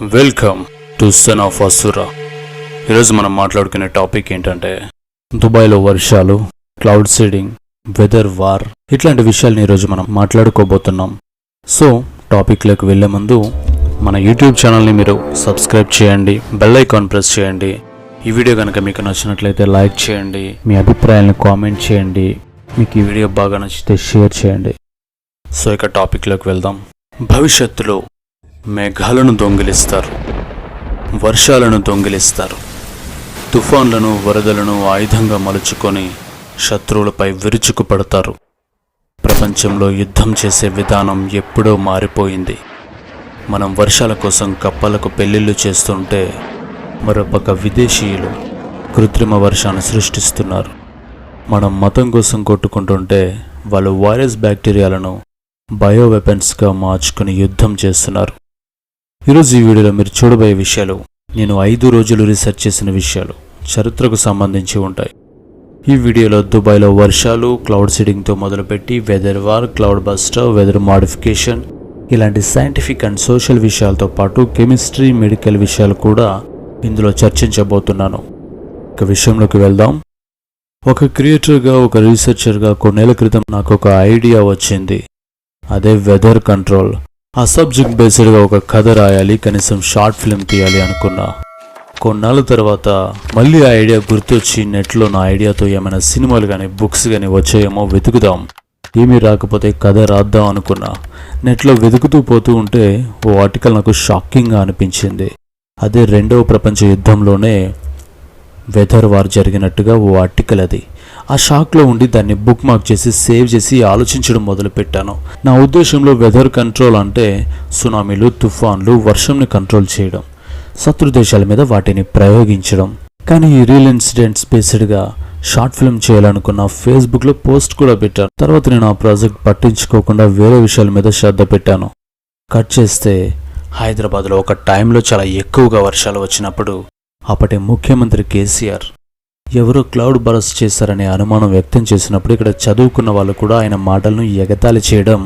Welcome to son of Asura ఈరోజు మనం మాట్లాడుకునే టాపిక్ ఏంటంటే దుబాయ్లో వర్షాలు క్లౌడ్ సీడింగ్ వెదర్ వార్ ఇట్లాంటి విషయాలని ఈరోజు మనం మాట్లాడుకోబోతున్నాం. సో టాపిక్లోకి వెళ్ళే ముందు మన యూట్యూబ్ ఛానల్ని మీరు సబ్స్క్రైబ్ చేయండి బెల్ ఐకాన్ ప్రెస్ చేయండి. ఈ వీడియో కనుక మీకు నచ్చినట్లయితే లైక్ చేయండి మీ అభిప్రాయాలను కామెంట్ చేయండి మీకు ఈ వీడియో బాగా నచ్చితే షేర్ చేయండి. సో ఇక టాపిక్లోకి వెళ్దాం. భవిష్యత్తులో మేఘాలను దొంగిలిస్తారు వర్షాలను దొంగిలిస్తారు తుఫాన్లను వరదలను ఆయుధంగా మలుచుకొని శత్రువులపై విరుచుకుపడతారు. ప్రపంచంలో యుద్ధం చేసే విధానం ఎప్పుడో మారిపోయింది. మనం వర్షాల కోసం కప్పలకు పెళ్ళిళ్ళు చేస్తుంటే మరోపక్క విదేశీయులు కృత్రిమ వర్షాన్ని సృష్టిస్తున్నారు. మనం మతం కోసం కొట్టుకుంటుంటే వాళ్ళు వైరస్ బ్యాక్టీరియాలను బయో వెపన్స్గా మార్చుకుని యుద్ధం చేస్తున్నారు. ఈరోజు ఈ వీడియోలో మీరు చూడబోయే విషయాలు నేను ఐదు రోజులు రీసెర్చ్ చేసిన విషయాలు చరిత్రకు సంబంధించి ఉంటాయి. ఈ వీడియోలో దుబాయ్లో వర్షాలు క్లౌడ్ సీడింగ్తో మొదలుపెట్టి weather war cloud buster weather modification ఇలాంటి సైంటిఫిక్ అండ్ సోషల్ విషయాలతో పాటు కెమిస్ట్రీ మెడికల్ విషయాలు కూడా ఇందులో చర్చించబోతున్నాను. ఇక విషయంలోకి వెళ్దాం. ఒక క్రియేటర్గా ఒక రీసెర్చర్గా కొన్నేళ్ళ క్రితం నాకు ఒక ఐడియా వచ్చింది. అదే వెదర్ కంట్రోల్ ఆ సబ్జెక్ట్ బేస్డ్గా ఒక కథ రాయాలి కనీసం షార్ట్ ఫిల్మ్ తీయాలి అనుకున్నా. కొన్నాళ్ళ తర్వాత మళ్ళీ ఆ ఐడియా గుర్తొచ్చి నెట్లో నా ఐడియాతో ఏమైనా సినిమాలు కానీ బుక్స్ కానీ వచ్చాయేమో వెతుకుదాం. ఏమీ రాకపోతే కథ రాద్దాం అనుకున్నా. నెట్లో వెతుకుతూ పోతూ ఉంటే ఓ ఆర్టికల్ నాకు షాకింగ్గా అనిపించింది. అదే రెండవ ప్రపంచ యుద్ధంలోనే వెదర్ వార్ జరిగినట్టుగా ఓ ఆర్టికల్ అది. ఆ షాక్లో ఉండి దాన్ని బుక్ మార్క్ చేసి సేవ్ చేసి ఆలోచించడం మొదలుపెట్టాను. నా ఉద్దేశంలో వెదర్ కంట్రోల్ అంటే సునామీలు తుఫాన్లు వర్షంని కంట్రోల్ చేయడం శత్రు దేశాల మీద వాటిని ప్రయోగించడం. కానీ ఈ రియల్ ఇన్సిడెంట్స్ బేస్డ్గా షార్ట్ ఫిల్మ్ చేయాలనుకున్న ఫేస్బుక్లో పోస్ట్ కూడా పెట్టాను. తర్వాత నేను ఆ ప్రాజెక్ట్ పట్టించుకోకుండా వేరే విషయాల మీద శ్రద్ధ పెట్టాను. కట్ చేస్తే హైదరాబాద్లో ఒక టైంలో చాలా ఎక్కువగా వర్షాలు వచ్చినప్పుడు అప్పటి ముఖ్యమంత్రి కేసీఆర్ ఎవరో క్లౌడ్ బరస్ చేశారనే అనుమానం వ్యక్తం చేసినప్పుడు ఇక్కడ చదువుకున్న వాళ్ళు కూడా ఆయన మాటలను ఎగతాళి చేయడం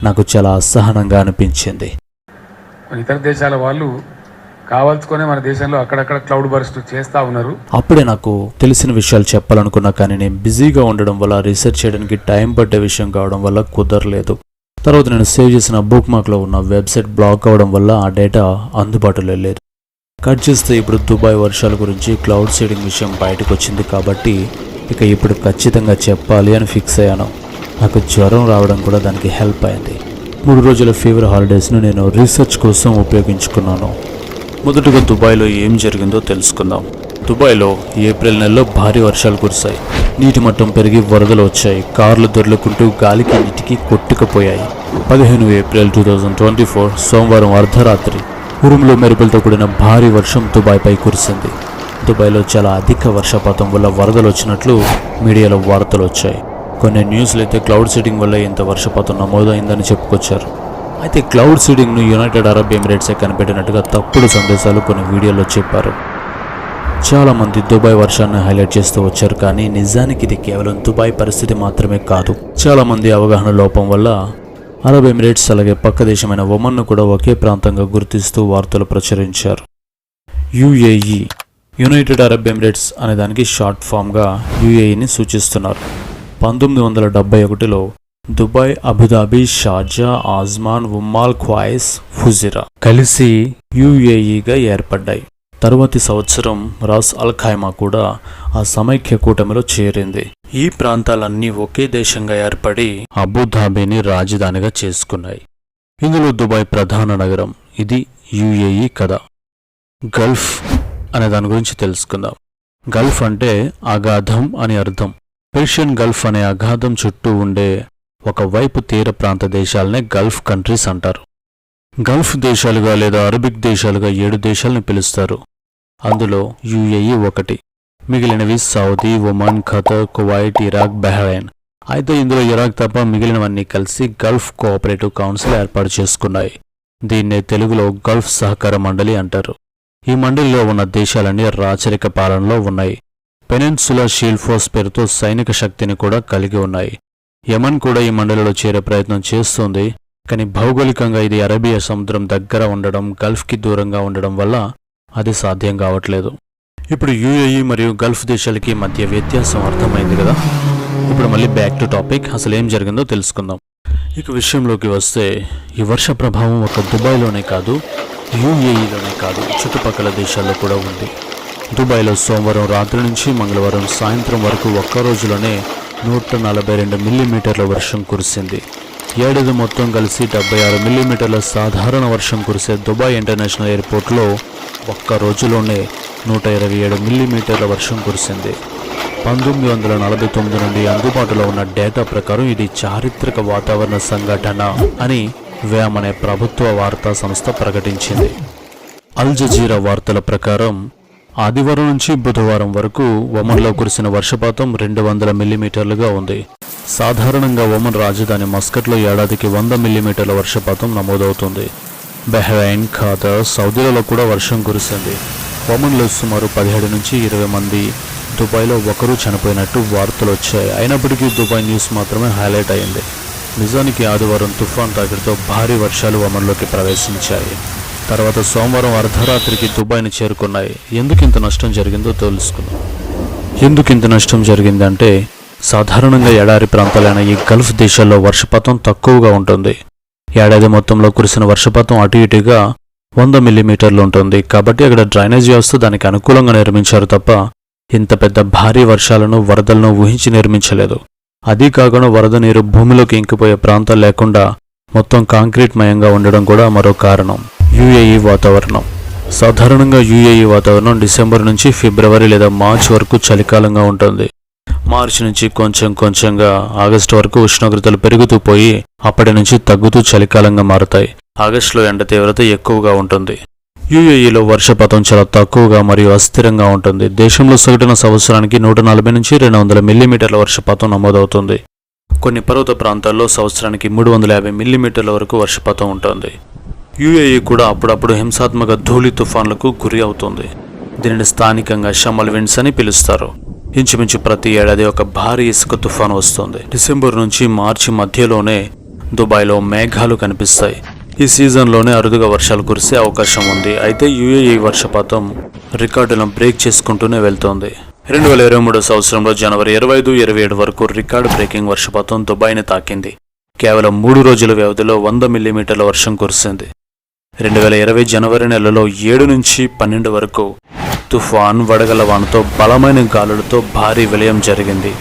నాకు చాలా అసహనంగా అనిపించింది. ఇతర దేశాల వాళ్ళు కావాల్సుకునే మన దేశంలో అక్కడక్కడ క్లౌడ్ బర్స్ట్ చేస్తా ఉన్నారు. అప్పుడే నాకు తెలిసిన విషయాలు చెప్పాలనుకున్నా కానీ నేను బిజీగా ఉండడం వల్ల రీసెర్చ్ చేయడానికి టైం పట్టే విషయం కావడం వల్ల కుదరలేదు. తర్వాత నేను సేవ్ చేసిన బుక్ మార్క్లో ఉన్న వెబ్సైట్ బ్లాక్ అవడం వల్ల ఆ డేటా అందుబాటులో లేదు. కట్ చేస్తే ఇప్పుడు దుబాయ్ వర్షాల గురించి క్లౌడ్ సీడింగ్ విషయం బయటకు వచ్చింది కాబట్టి ఇక ఇప్పుడు ఖచ్చితంగా చెప్పాలి అని ఫిక్స్ అయ్యాను. నాకు జ్వరం రావడం కూడా దానికి హెల్ప్ అయింది. మూడు రోజుల ఫీవర్ హాలిడేస్ను నేను రీసెర్చ్ కోసం ఉపయోగించుకున్నాను. మొదటగా దుబాయ్లో ఏం జరిగిందో తెలుసుకుందాం. దుబాయ్లో ఏప్రిల్ నెలలో భారీ వర్షాలు కురిశాయి. నీటి మట్టం పెరిగి వరదలు వచ్చాయి. కార్లు దొర్లుకుంటూ గాలికి నీటికి కొట్టుకుపోయాయి. పదిహేను April two thousand twenty four సోమవారం అర్ధరాత్రి ఉరుములు మెరుపులతో కూడిన భారీ వర్షం దుబాయ్పై కురిసింది. దుబాయ్లో చాలా అధిక వర్షపాతం వల్ల వరదలు వచ్చినట్లు మీడియాలో వార్తలు వచ్చాయి. కొన్ని న్యూస్లు అయితే క్లౌడ్ సీడింగ్ వల్ల ఇంత వర్షపాతం నమోదైందని చెప్పుకొచ్చారు. అయితే క్లౌడ్ సీడింగ్ను యునైటెడ్ అరబ్ ఎమిరేట్సే కనిపెట్టినట్టుగా తప్పుడు సందేశాలు కొన్ని వీడియోలో చెప్పారు. చాలామంది దుబాయ్ వర్షాన్ని హైలైట్ చేస్తూ వచ్చారు కానీ నిజానికి ఇది కేవలం దుబాయ్ పరిస్థితి మాత్రమే కాదు. చాలామంది అవగాహన లోపం వల్ల అరబ్ ఎమిరేట్స్ అలాగే పక్క దేశమైన ఒమన్ను కూడా ఒకే ప్రాంతంగా గుర్తిస్తూ వార్తలు ప్రచురించారు. యుఏఈ యునైటెడ్ అరబ్ ఎమిరేట్స్ అనే దానికి షార్ట్ ఫామ్గా యుఏఈని సూచిస్తున్నారు. పంతొమ్మిది వందల డెబ్బై ఒకటిలో Dubai Abu Dhabi Sharjah Ajman Umm al Quwain Fujairah కలిసి యుఏఈగా ఏర్పడ్డాయి. తరువాతి సంవత్సరం రాస్ అల్ ఖైమా కూడా ఆ సమైక్య కూటమిలో చేరింది. ఈ ప్రాంతాలన్నీ ఒకే దేశంగా ఏర్పడి అబుధాబీని రాజధానిగా చేసుకున్నాయి. ఇందులో దుబాయ్ ప్రధాన నగరం ఇది యుఏఈ కథ. గల్ఫ్ అనే దాని గురించి తెలుసుకుందాం. గల్ఫ్ అంటే అగాధం అని అర్థం. పెర్షియన్ గల్ఫ్ అనే అగాధం చుట్టూ ఉండే ఒకవైపు తీర ప్రాంత దేశాలనే గల్ఫ్ కంట్రీస్ అంటారు. గల్ఫ్ దేశాలుగా లేదా అరబిక్ దేశాలుగా ఏడు దేశాలను పిలుస్తారు. అందులో యుఏఈ ఒకటి. మిగిలినవి Saudi Oman Qatar Kuwait Iraq Bahrain అయితే ఇందులో ఇరాక్ తప్ప మిగిలినవన్నీ కలిసి గల్ఫ్ కోఆపరేటివ్ కౌన్సిల్ ఏర్పాటు చేసుకున్నాయి. దీన్నే తెలుగులో గల్ఫ్ సహకార మండలి అంటారు. ఈ మండలిలో ఉన్న దేశాలన్నీ రాచరిక పాలనలో ఉన్నాయి. పెనెన్సులా షీల్డ్ ఫోర్స్ పేరుతో సైనిక శక్తిని కూడా కలిగి ఉన్నాయి. యమన్ కూడా ఈ మండలిలో చేరే ప్రయత్నం చేస్తోంది కానీ భౌగోళికంగా ఇది అరేబియా సముద్రం దగ్గర ఉండడం గల్ఫ్కి దూరంగా ఉండడం వల్ల అది సాధ్యం కావట్లేదు. ఇప్పుడు యుఏఈ మరియు గల్ఫ్ దేశాలకి మధ్య వ్యత్యాసం అర్థమైంది కదా. ఇప్పుడు మళ్ళీ బ్యాక్ టు టాపిక్ అసలు ఏం జరిగిందో తెలుసుకుందాం. ఇక విషయంలోకి వస్తే ఈ వర్ష ప్రభావం ఒక దుబాయ్లోనే కాదు యుఏఈలోనే కాదు చుట్టుపక్కల దేశాల్లో కూడా ఉంది. దుబాయ్లో సోమవారం రాత్రి నుంచి మంగళవారం సాయంత్రం వరకు ఒక్క రోజులోనే నూట నలభై రెండు మిల్లీమీటర్ల వర్షం కురిసింది. ఏడాది మొత్తం కలిసి డెబ్బై ఆరు మిల్లీమీటర్ల సాధారణ వర్షం కురిసే దుబాయ్ ఇంటర్నేషనల్ ఎయిర్పోర్ట్లో ఒక్క రోజులోనే నూట ఇరవై ఏడు మిల్లీమీటర్ల వర్షం కురిసింది. పంతొమ్మిది వందల నలభై తొమ్మిది నుండి అందుబాటులో ఉన్న డేటా ప్రకారం ఇది చారిత్రక వాతావరణ సంఘటన అని వ్యామ్ అనే ప్రభుత్వ వార్తా సంస్థ ప్రకటించింది. అల్ జజీరా వార్తల ప్రకారం ఆదివారం నుంచి బుధవారం వరకు ఒమన్లో కురిసిన వర్షపాతం రెండు వందల మిల్లీమీటర్లుగా ఉంది. సాధారణంగా ఒమన్ రాజధాని మస్కట్లో ఏడాదికి వంద మిల్లీమీటర్ల వర్షపాతం నమోదవుతుంది. బెహ్రైన్ ఖాతా సౌదీలలో కూడా వర్షం కురిసింది. ఒమన్లో సుమారు పదిహేడు నుంచి ఇరవై మంది దుబాయ్లో ఒకరు చనిపోయినట్టు వార్తలు వచ్చాయి. అయినప్పటికీ దుబాయ్ న్యూస్ మాత్రమే హైలైట్ అయింది. నిజానికి ఆదివారం తుఫాన్ తాకిడితో భారీ వర్షాలు ఒమన్లోకి ప్రవేశించాయి. తర్వాత సోమవారం అర్ధరాత్రికి దుబాయ్ని చేరుకున్నాయి. ఎందుకు ఇంత నష్టం జరిగిందో తెలుసుకుందాం. ఎందుకు ఇంత నష్టం జరిగిందంటే సాధారణంగా ఎడారి ప్రాంతాలైన ఈ గల్ఫ్ దేశాల్లో వర్షపాతం తక్కువగా ఉంటుంది. ఏడాది మొత్తంలో కురిసిన వర్షపాతం అటు ఇటుగా వంద మిల్లీమీటర్లు ఉంటుంది. కాబట్టి అక్కడ డ్రైనేజ్ వ్యవస్థ దానికి అనుకూలంగా నిర్మించారు తప్ప ఇంత పెద్ద భారీ వర్షాలను వరదలను ఊహించి నిర్మించలేదు. అదీ కాకుండా వరద నీరు భూమిలోకి ఇంకిపోయే ప్రాంతం లేకుండా మొత్తం కాంక్రీట్ మయంగా ఉండడం కూడా మరో కారణం. యుఏఈ వాతావరణం. సాధారణంగా యుఏఈ వాతావరణం డిసెంబర్ నుంచి ఫిబ్రవరి లేదా మార్చ్ వరకు చలికాలంగా ఉంటుంది. మార్చి నుంచి కొంచెం కొంచెంగా ఆగస్టు వరకు ఉష్ణోగ్రతలు పెరుగుతూ పోయి అప్పటి నుంచి తగ్గుతూ చలికాలంగా మారుతాయి. ఆగస్టులో ఎండ తీవ్రత ఎక్కువగా ఉంటుంది. యుఏఈలో వర్షపాతం చాలా తక్కువగా మరియు అస్థిరంగా ఉంటుంది. దేశంలో సగటున సంవత్సరానికి నూట నలభై నుంచి రెండు వందల మిల్లీమీటర్ల వర్షపాతం నమోదవుతుంది. కొన్ని పర్వత ప్రాంతాల్లో సంవత్సరానికి మూడు వందల యాభై మిల్లీమీటర్ల వరకు వర్షపాతం ఉంటుంది. యుఏఈ కూడా అప్పుడప్పుడు హింసాత్మక ధూళి తుఫాన్లకు గురి అవుతుంది. దీనిని స్థానికంగా షమల్ విండ్స్ అని పిలుస్తారు. ఇంచుమించు ప్రతి ఏడాది ఒక భారీ ఇసుక తుఫాను వస్తుంది. డిసెంబర్ నుంచి మార్చి మధ్యలోనే దుబాయ్లో మేఘాలు కనిపిస్తాయి. ఈ సీజన్లోనే అరుదుగా వర్షాలు కురిసే అవకాశం ఉంది. అయితే యుఏఈ వర్షపాతం రికార్డులను బ్రేక్ చేసుకుంటూనే వెళ్తోంది. రెండు వేల ఇరవై మూడో సంవత్సరంలో జనవరి ఇరవై ఐదు ఇరవై ఏడు వరకు రికార్డు బ్రేకింగ్ వర్షపాతం దుబాయ్ని తాకింది. కేవలం మూడు రోజుల వ్యవధిలో వంద మిల్లీమీటర్ల వర్షం కురిసింది. రెండు వేల ఇరవై జనవరి నెలలో ఏడు నుంచి పన్నెండు వరకు తుఫాన్ వడగల వానతో బలమైన గాలులతో భారీ విలయం జరిగింది.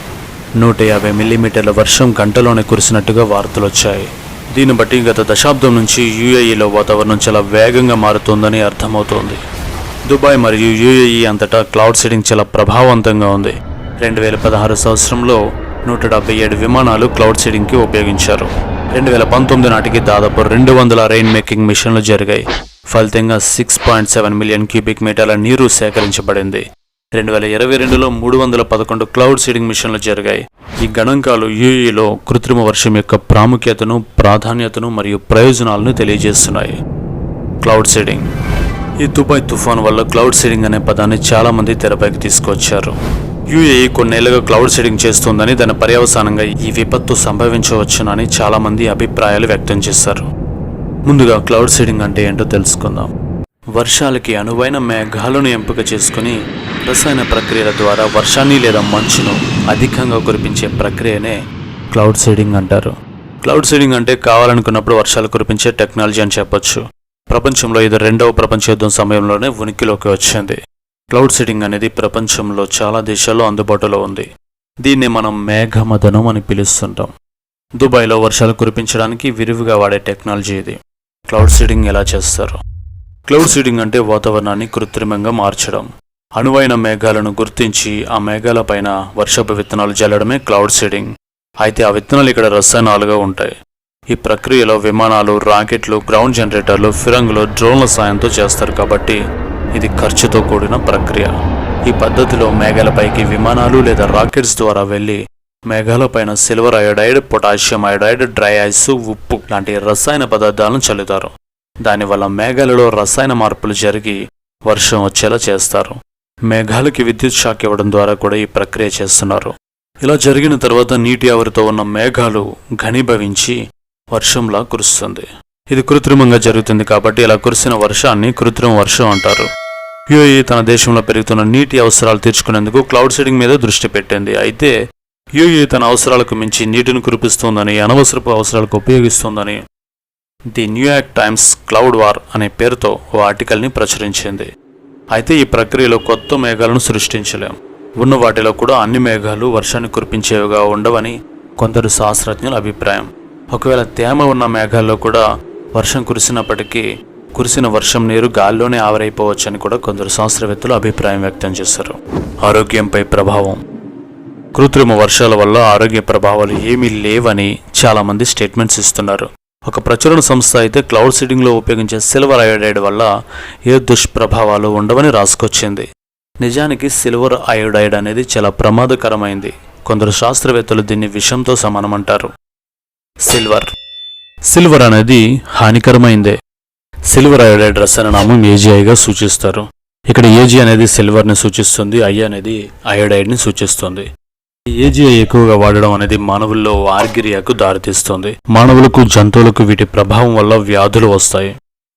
నూట యాభై మిల్లీమీటర్ల వర్షం గంటలోనే కురిసినట్టుగా వార్తలు వచ్చాయి దీన్ని బట్టి గత దశాబ్దం నుంచి యుఏఈలో వాతావరణం చాలా వేగంగా మారుతోందని అర్థమవుతోంది. దుబాయ్ మరియు యుఏఈ అంతటా క్లౌడ్ సీడింగ్ చాలా ప్రభావవంతంగా ఉంది. రెండు వేల పదహారు సంవత్సరంలో నూట డెబ్బై ఏడు విమానాలు క్లౌడ్ సీడింగ్కి ఉపయోగించారు. రెండు వేల పంతొమ్మిది నాటికి దాదాపు రెండు వందల రెయిన్ మేకింగ్ మిషన్లు జరిగాయి. ఫలితంగా six point seven million cubic మీటర్ల నీరు సేకరించబడింది. రెండు వేల ఇరవై రెండులో మూడు వందల పదకొండు క్లౌడ్ సీడింగ్ మిషన్లు జరిగాయి. ఈ గణాంకాలు యుఏఈలో కృత్రిమ వర్షం యొక్క ప్రాముఖ్యతను ప్రాధాన్యతను మరియు ప్రయోజనాలను తెలియజేస్తున్నాయి. Cloud seeding. ఈ దుబాయ్ తుఫాన్ వల్ల క్లౌడ్ సీడింగ్ అనే పదాన్ని చాలామంది తెరపైకి తీసుకొచ్చారు యుఏఈ కొన్నేళ్ళుగా క్లౌడ్ సీడింగ్ చేస్తుందని దాని పర్యవసానంగా ఈ విపత్తు సంభవించవచ్చునని చాలా మంది అభిప్రాయాలు వ్యక్తం చేశారు. ముందుగా క్లౌడ్ సీడింగ్ అంటే ఏంటో తెలుసుకుందాం. వర్షాలకి అనువైన మేఘాలను ఎంపిక చేసుకుని రసాయన ప్రక్రియల ద్వారా వర్షాన్ని లేదా మంచును అధికంగా కురిపించే ప్రక్రియనే క్లౌడ్ సీడింగ్ అంటారు. క్లౌడ్ సీడింగ్ అంటే కావాలనుకున్నప్పుడు వర్షాలు కురిపించే టెక్నాలజీ అని చెప్పొచ్చు. ప్రపంచంలో ఇది రెండవ ప్రపంచ యుద్ధం సమయంలోనే ఉనికిలోకి వచ్చింది. క్లౌడ్ సీడింగ్ అనేది ప్రపంచంలో చాలా దేశాల్లో అందుబాటులో ఉంది. దీన్ని మనం మేఘమదనం అని పిలుస్తుంటాం. దుబాయ్లో వర్షాలు కురిపించడానికి విరివిగా వాడే టెక్నాలజీ ఇది. క్లౌడ్ సీడింగ్ ఎలా చేస్తారు? క్లౌడ్ సీడింగ్ అంటే వాతావరణాన్ని కృత్రిమంగా మార్చడం. అనువైన మేఘాలను గుర్తించి ఆ మేఘాలపైన వర్షపు విత్తనాలు జల్లడమే క్లౌడ్ సీడింగ్. అయితే ఆ విత్తనాలు ఇక్కడ రసాయనాలుగా ఉంటాయి. ఈ ప్రక్రియలో విమానాలు రాకెట్లు గ్రౌండ్ జనరేటర్లు ఫిరంగులు డ్రోన్ల సాయంతో చేస్తారు కాబట్టి ఇది ఖర్చుతో కూడిన ప్రక్రియ. ఈ పద్ధతిలో మేఘాలపైకి విమానాలు లేదా రాకెట్స్ ద్వారా వెళ్ళి మేఘాలపైన silver iodide potassium iodide dry ice ఉప్పు లాంటి రసాయన పదార్థాలను చల్లుతారు. దానివల్ల మేఘాలలో రసాయన మార్పులు జరిగి వర్షం వచ్చేలా చేస్తారు. మేఘాలకి విద్యుత్ షాక్ ఇవ్వడం ద్వారా కూడా ఈ ప్రక్రియ చేస్తున్నారు. ఇలా జరిగిన తర్వాత నీటి ఆవిరితో ఉన్న మేఘాలు ఘనీభవించి వర్షంలా కురుస్తుంది. ఇది కృత్రిమంగా జరుగుతుంది కాబట్టి ఇలా కురిసిన వర్షాన్ని కృత్రిమ వర్షం అంటారు. యుఏఈ తన దేశంలో పెరుగుతున్న నీటి అవసరాలు తీర్చుకునేందుకు క్లౌడ్ సీడింగ్ మీద దృష్టి పెట్టింది. అయితే యుఏఈ తన అవసరాలకు మించి నీటిని కురిపిస్తోందని అనవసరపు అవసరాలకు ఉపయోగిస్తోందని the New York Times cloud war అనే పేరుతో ఓ ఆర్టికల్ని ప్రచురించింది. అయితే ఈ ప్రక్రియలో కొత్త మేఘాలను సృష్టించలేం. ఉన్న వాటిలో కూడా అన్ని మేఘాలు వర్షాన్ని కురిపించేవిగా ఉండవని కొందరు శాస్త్రజ్ఞుల అభిప్రాయం. ఒకవేళ తేమ ఉన్న మేఘాల్లో కూడా వర్షం కురిసినప్పటికీ కురిసిన వర్షం నీరు గాల్లోనే ఆవిరైపోవచ్చని కూడా కొందరు శాస్త్రవేత్తలు అభిప్రాయం వ్యక్తం చేశారు. ఆరోగ్యంపై ప్రభావం. కృత్రిమ వర్షాల వల్ల ఆరోగ్య ప్రభావాలు ఏమీ లేవని చాలామంది స్టేట్మెంట్స్ ఇస్తున్నారు. ఒక ప్రచురణ సంస్థ అయితే క్లౌడ్ సీడింగ్లో ఉపయోగించే సిల్వర్ అయోడైడ్ వల్ల ఏ దుష్ప్రభావాలు ఉండవని రాసుకొచ్చింది. నిజానికి సిల్వర్ అయోడైడ్ అనేది చాలా ప్రమాదకరమైంది. కొందరు శాస్త్రవేత్తలు దీన్ని విషంతో సమానమంటారు. సిల్వర్. సిల్వర్ అనేది హానికరమైందే. సిల్వర్ అయోడైడ్ రసాయన నామం ఏజీఐగా సూచిస్తారు. ఇక్కడ ఏజీ అనేది సిల్వర్ని సూచిస్తుంది ఐ అనేది అయోడైడ్ని సూచిస్తుంది. ఏజీఐ ఎక్కువగా వాడడం అనేది మానవుల్లో ఆర్గిరియాకు దారితీస్తుంది. మానవులకు జంతువులకు వీటి ప్రభావం వల్ల వ్యాధులు వస్తాయి.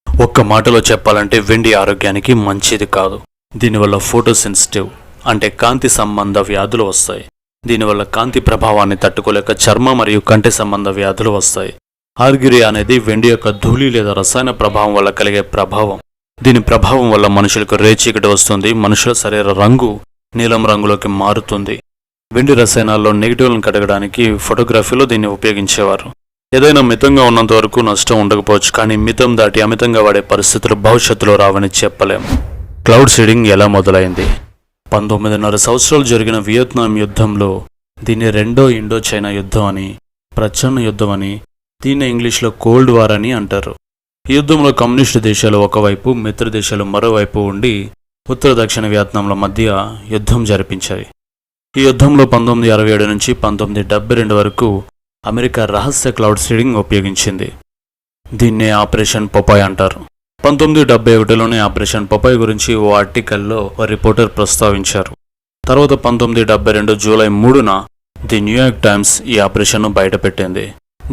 ఒక్క మాటలో చెప్పాలంటే వెండి ఆరోగ్యానికి మంచిది కాదు. దీనివల్ల ఫోటోసెన్సిటివ్ అంటే కాంతి సంబంధ వ్యాధులు వస్తాయి. దీనివల్ల కాంతి ప్రభావాన్ని తట్టుకోలేక చర్మ మరియు కంటి సంబంధ వ్యాధులు వస్తాయి. ఆర్గిరియా అనేది వెండి యొక్క ధూళి లేదా రసాయన ప్రభావం వల్ల కలిగే ప్రభావం. దీని ప్రభావం వల్ల మనుషులకు రేచీకటి వస్తుంది మనుషుల శరీర రంగు నీలం రంగులోకి మారుతుంది. వెండి రసాయనాల్లో నెగిటివ్లను కడగడానికి ఫోటోగ్రఫీలో దీన్ని ఉపయోగించేవారు. ఏదైనా మితంగా ఉన్నంత వరకు నష్టం ఉండకపోవచ్చు కానీ మితం దాటి అమితంగా వాడే పరిస్థితులు భవిష్యత్తులో రావని చెప్పలేం క్లౌడ్ సీడింగ్ ఎలా మొదలైంది? పంతొమ్మిదిన్నర సంవత్సరాలు జరిగిన వియత్నాం యుద్ధంలో దీన్ని రెండో ఇండో చైనా యుద్ధం అని ప్రచ్ఛన్న యుద్ధం అని దీన్ని ఇంగ్లీష్లో కోల్డ్ వార్ అని అంటారు. ఈ యుద్ధంలో కమ్యూనిస్టు దేశాలు ఒకవైపు మిత్ర దేశాలు మరోవైపు ఉండి ఉత్తర దక్షిణ వియత్నాంల మధ్య యుద్ధం జరిపించాయి. ఈ యుద్ధంలో పంతొమ్మిది అరవై ఏడు నుంచి పంతొమ్మిది డెబ్బై రెండు వరకు అమెరికా రహస్య క్లౌడ్ సీడింగ్ ఉపయోగించింది. దీన్నే ఆపరేషన్ పొపాయ్ అంటారు. పంతొమ్మిది డెబ్బై ఒకటిలోనే ఆపరేషన్ పొపాయ్ గురించి ఓ ఆర్టికల్లో ఓ రిపోర్టర్ ప్రస్తావించారు. తర్వాత పంతొమ్మిది డెబ్బై రెండు జూలై మూడున ది న్యూయార్క్ టైమ్స్ ఈ ఆపరేషన్ను బయటపెట్టింది.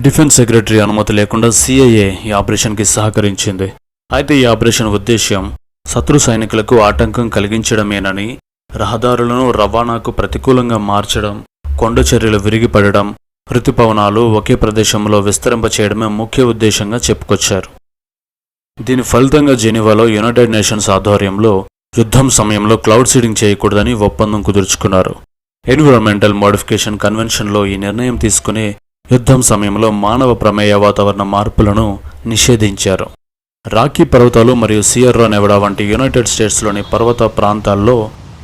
డిఫెన్స్ సెక్రటరీ అనుమతి లేకుండా సిఐఏ ఈ ఆపరేషన్కి సహకరించింది. అయితే ఈ ఆపరేషన్ ఉద్దేశ్యం శత్రు సైనికులకు ఆటంకం కలిగించడమేనని రహదారులను రవాణాకు ప్రతికూలంగా మార్చడం కొండ చర్యలు విరిగిపడడం ఋతుపవనాలు ఒకే ప్రదేశంలో విస్తరింపచేయడమే ముఖ్య ఉద్దేశంగా చెప్పుకొచ్చారు. దీని ఫలితంగా జెనీవాలో యునైటెడ్ నేషన్స్ ఆధ్వర్యంలో యుద్ధం సమయంలో క్లౌడ్ సీడింగ్ చేయకూడదని ఒప్పందం కుదుర్చుకున్నారు. ఎన్విరాన్మెంటల్ మోడిఫికేషన్ కన్వెన్షన్లో ఈ నిర్ణయం తీసుకుని యుద్ధం సమయంలో మానవ ప్రమేయ వాతావరణ మార్పులను నిషేధించారు. రాకీ పర్వతాలు మరియు సియర్రా నెవడా వంటి యునైటెడ్ స్టేట్స్లోని పర్వత ప్రాంతాల్లో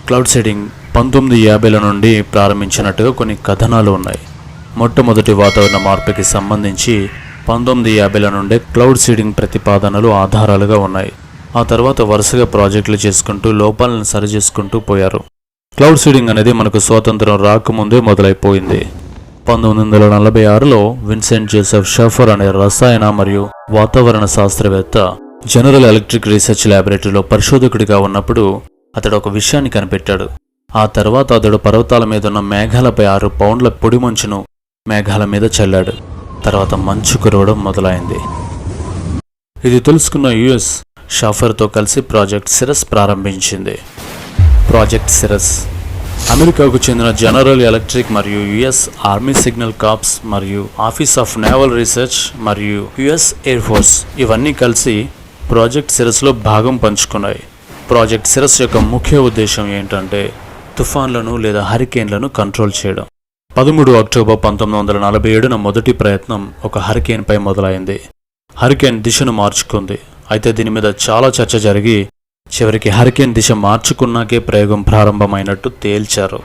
క్లౌడ్ సీడింగ్ పంతొమ్మిది యాభైల నుండి ప్రారంభించినట్టుగా కొన్ని కథనాలు ఉన్నాయి. మొట్టమొదటి వాతావరణ మార్పుకి సంబంధించి పంతొమ్మిది యాభైల నుండే క్లౌడ్ సీడింగ్ ప్రతిపాదనలు ఆధారాలుగా ఉన్నాయి. ఆ తర్వాత వరుసగా ప్రాజెక్టులు చేసుకుంటూ లోపాలను సరిచేసుకుంటూ పోయారు. క్లౌడ్ సీడింగ్ అనేది మనకు స్వాతంత్రం రాకముందే మొదలైపోయింది. పంతొమ్మిది వందల నలభై ఆరులో విన్సెంట్ జోసెఫ్ షఫర్ అనే రసాయన మరియు వాతావరణ శాస్త్రవేత్త జనరల్ ఎలక్ట్రిక్ రీసెర్చ్ ల్యాబొరేటరీలో పరిశోధకుడిగా ఉన్నప్పుడు అతడు ఒక విషయాన్ని కనిపెట్టాడు. ఆ తర్వాత అతడు పర్వతాల మీద ఉన్న మేఘాలపై ఆరు పౌండ్ల పొడి మంచును. మేఘాల మీద చల్లాడు. తర్వాత మంచు కురవడం మొదలైంది. ఇది తెలుసుకున్న యుఎస్ షాఫర్తో కలిసి ప్రాజెక్ట్ సిరస్ ప్రారంభించింది. ప్రాజెక్ట్ సిరస్ అమెరికాకు చెందిన జనరల్ ఎలక్ట్రిక్ మరియు యుఎస్ ఆర్మీ సిగ్నల్ కాప్స్ మరియు ఆఫీస్ ఆఫ్ నేవల్ రీసెర్చ్ మరియు యుఎస్ ఎయిర్ ఫోర్స్ ఇవన్నీ కలిసి ప్రాజెక్ట్ సిరస్లో భాగం పంచుకున్నాయి. ప్రాజెక్ట్ సిరస్ యొక్క ముఖ్య ఉద్దేశం ఏంటంటే తుఫాన్లను లేదా హరికేన్లను కంట్రోల్ చేయడం. పదమూడు అక్టోబర్ పంతొమ్మిది వందల నలభై ఏడున మొదటి ప్రయత్నం ఒక హరికేన్పై మొదలైంది. హరికేన్ దిశను మార్చుకుంది. అయితే దీని మీద చాలా చర్చ జరిగి చివరికి హరికేన్ దిశ మార్చుకున్నాకే ప్రయోగం ప్రారంభమైనట్టు తేల్చారు.